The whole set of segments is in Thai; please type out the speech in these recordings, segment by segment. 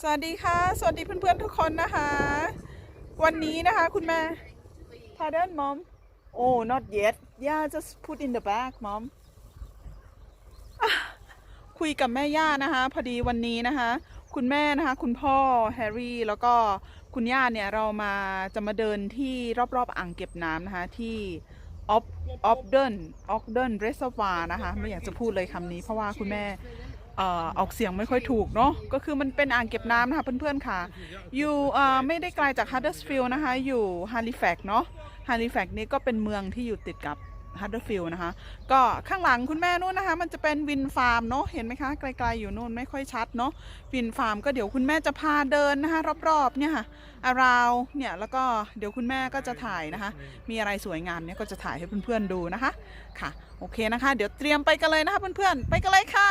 สวัสดีค่ะ สวัสดีเพื่อนๆทุกคนนะคะ วันนี้นะคะคุณแม่ Pardon mom Oh not yet Yeah just put in the bag mom อะคุยกับแม่ย่านะคะ พอดีวันนี้นะคะ คุณแม่นะคะ คุณพ่อแฮร์รี่แล้วก็คุณย่าเนี่ยเรามาจะมาเดินที่รอบๆอ่างเก็บน้ำนะคะ ที่ออฟออฟเดนออฟเดนเรสวานะคะ ไม่อยากจะพูดเลยคำนี้เพราะว่าคุณแม่ เอ่อออกเสียงไม่ค่อยถูกเนาะก็คือมันเป็นอ่างเก็บน้ำนะคะเพื่อนๆค่ะ อยู่เอ่อไม่ได้ไกลจาก Huddersfield นะคะ อยู่ Halifax เนาะ Halifax นี่ก็เป็นเมืองที่อยู่ติดกับ Huddersfield นะคะ ก็ข้างหลังคุณแม่นู่นนะคะ มันจะเป็นวินฟาร์มเนาะเห็นไหมคะ ไกลๆอยู่นู่นไม่ค่อยชัดเนาะวินฟาร์มก็เดี๋ยวคุณแม่จะพาเดินนะคะ รอบๆเนี่ยค่ะอาราวเนี่ยแล้วก็เดี๋ยวคุณแม่ก็จะถ่ายนะคะ มีอะไรสวยงามเนี่ยก็จะถ่ายให้เพื่อนๆดูนะคะค่ะ โอเคนะคะ เดี๋ยวเตรียมไปกันเลยนะคะเพื่อนๆไปกันเลยค่ะ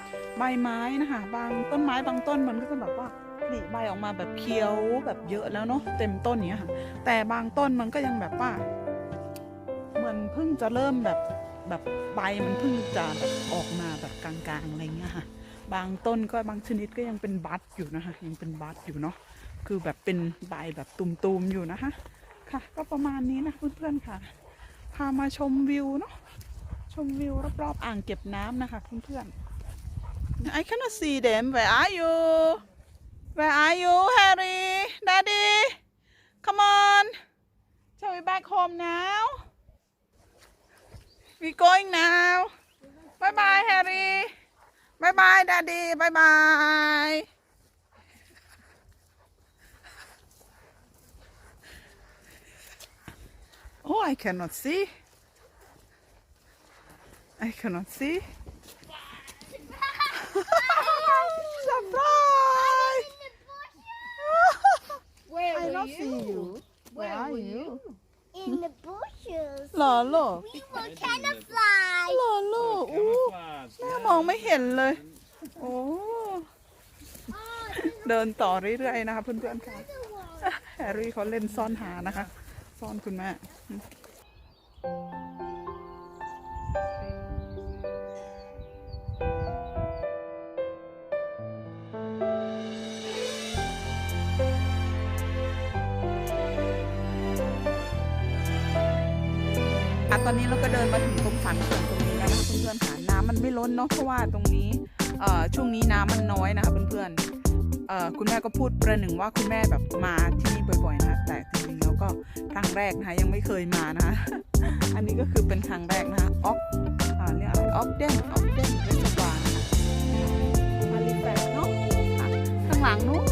ใบไม้นะคะบางต้นไม้บางต้นมันก็จะแบบว่าผลิใบออกมาแบบเขียวแบบเยอะแล้วเนาะเต็มต้นเนี้ยค่ะ แต่บางต้นมันก็ยังแบบว่าเหมือนเพิ่งจะเริ่มแบบแบบใบมันเพิ่งจะแบบออกมาแบบกลางๆอะไรเงี้ยค่ะ บางต้นก็บางชนิดก็ยังเป็นบัดอยู่นะคะ ยังเป็นบัดอยู่เนาะคือแบบเป็นใบแบบตุมๆอยู่นะคะ ค่ะ ก็ประมาณนี้นะเพื่อนๆค่ะ พามาชมวิวเนาะชมวิวรอบๆอ่างเก็บน้ำนะคะเพื่อนๆ I cannot see them. Where are you? Where are you Harry? Daddy? Come on. Shall we back home now. We're going now. Bye bye Harry. Bye bye Daddy. Bye bye Oh, I cannot see. I cannot see. Bushes. หล่อโลก We were camouflage. หล่อโลกอู้แม่มองไม่เห็นเลย โอ้เดินต่อเรื่อยๆนะคะเพื่อนๆค่ะแฮร์รี่เขาเล่นซ่อนหานะคะ ซ่อนคุณแม่ ตอนนี้เราก็เดินมาถึงตรงสันเขื่อนตรงนี้แล้วนะคะเพื่อนๆค่ะน้ำมันไม่ล้นเนาะเพราะว่าตรงนี้ช่วงนี้น้ำมันน้อยนะคะเพื่อนๆคุณแม่ก็พูดประหนึ่งว่าคุณแม่แบบมาที่นี่บ่อยๆนะคะแต่จริงๆแล้วก็ครั้งแรกนะคะยังไม่เคยมานะคะอันนี้ก็คือเป็นครั้งแรกนะคะออฟอ่าเรียกอะไรออฟเดนออฟเดนเรสวานะคะมาลิแฟกเนาะค่ะข้างหลังนู้น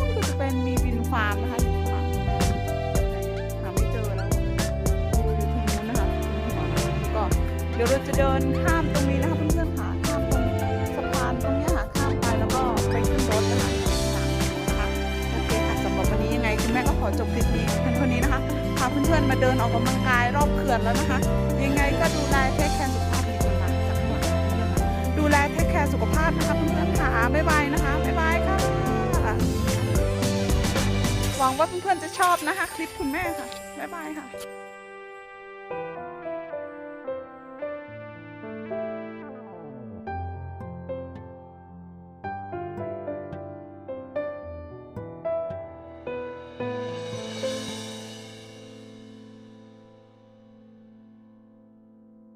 ดี๋ยวเราจะเดินข้ามตรงนี้นะคะเพื่อนๆค่ะข้ามตรงสะพานตรงนี้ค่ะข้ามไปแล้วก็ไปขึ้นรถนะคะนะคะโอเคค่ะสำหรับวันนี้ยังไงคุณแม่ก็ขอจบคลิปนี้เพียงเท่านี้นะคะพาเพื่อนๆมาเดินออกกำลังกายรอบเขื่อนแล้วนะคะ ยังไงก็ดูแลเทคแคร์สุขภาพดีกว่าจากข้างหลังเพื่อนๆดูแลเทคแคร์สุขภาพนะคะเพื่อนๆค่ะบ๊ายบายนะคะบ๊ายบายค่ะหวังว่าเพื่อนๆจะชอบนะคะ คลิปคุณแม่ค่ะบ๊ายบายค่ะ